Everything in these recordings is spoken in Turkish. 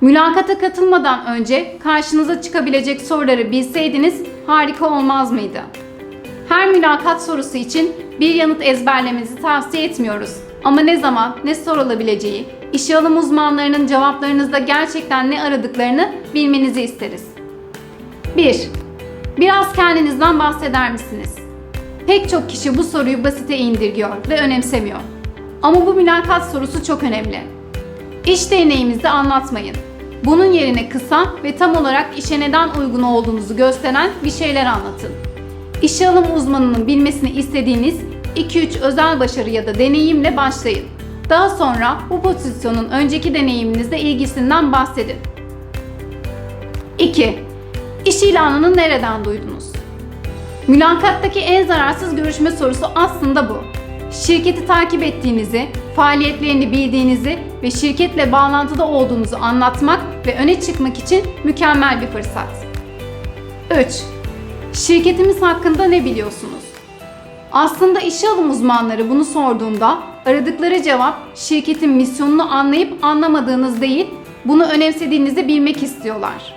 Mülakata katılmadan önce karşınıza çıkabilecek soruları bilseydiniz harika olmaz mıydı? Her mülakat sorusu için bir yanıt ezberlemenizi tavsiye etmiyoruz. Ama ne zaman ne sorulabileceği, işe alım uzmanlarının cevaplarınızda gerçekten ne aradıklarını bilmenizi isteriz. 1. Biraz kendinizden bahseder misiniz? Pek çok kişi bu soruyu basite indirgiyor ve önemsemiyor. Ama bu mülakat sorusu çok önemli. İş deneyiminizi anlatmayın. Bunun yerine kısa ve tam olarak işe neden uygun olduğunuzu gösteren bir şeyler anlatın. İşe alım uzmanının bilmesini istediğiniz 2-3 özel başarı ya da deneyimle başlayın. Daha sonra bu pozisyonun önceki deneyiminizle ilgisinden bahsedin. 2. İş ilanını nereden duydunuz? Mülakattaki en zararsız görüşme sorusu aslında bu. Şirketi takip ettiğinizi, faaliyetlerini bildiğinizi ve şirketle bağlantıda olduğunuzu anlatmak ve öne çıkmak için mükemmel bir fırsat. 3. Şirketimiz hakkında ne biliyorsunuz? Aslında işe alım uzmanları bunu sorduğunda aradıkları cevap şirketin misyonunu anlayıp anlamadığınız değil, bunu önemsediğinizi bilmek istiyorlar.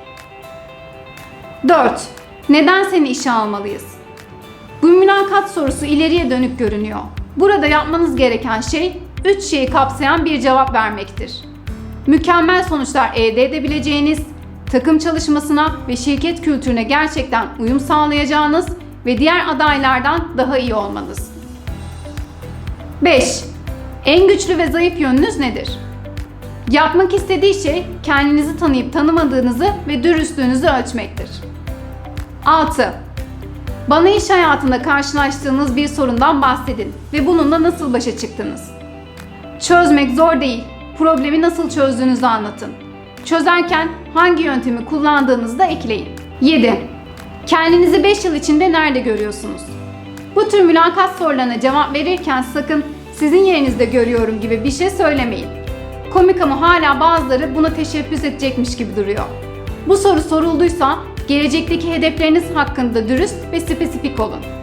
4. Neden seni işe almalıyız? Bu mülakat sorusu ileriye dönük görünüyor. Burada yapmanız gereken şey 3 şeyi kapsayan bir cevap vermektir. Mükemmel sonuçlar elde edebileceğiniz, takım çalışmasına ve şirket kültürüne gerçekten uyum sağlayacağınız ve diğer adaylardan daha iyi olmanız. 5. En güçlü ve zayıf yönünüz nedir? Yapmak istediği şey kendinizi tanıyıp tanımadığınızı ve dürüstlüğünüzü ölçmektir. 6. Bana iş hayatında karşılaştığınız bir sorundan bahsedin ve bununla nasıl başa çıktınız? Çözmek zor değil. Problemi nasıl çözdüğünüzü anlatın. Çözerken hangi yöntemi kullandığınızı da ekleyin. 7. Kendinizi 5 yıl içinde nerede görüyorsunuz? Bu tür mülakat sorularına cevap verirken sakın sizin yerinizde görüyorum gibi bir şey söylemeyin. Komik ama hala bazıları buna teşebbüs edecekmiş gibi duruyor. Bu soru sorulduysa gelecekteki hedefleriniz hakkında dürüst ve spesifik olun.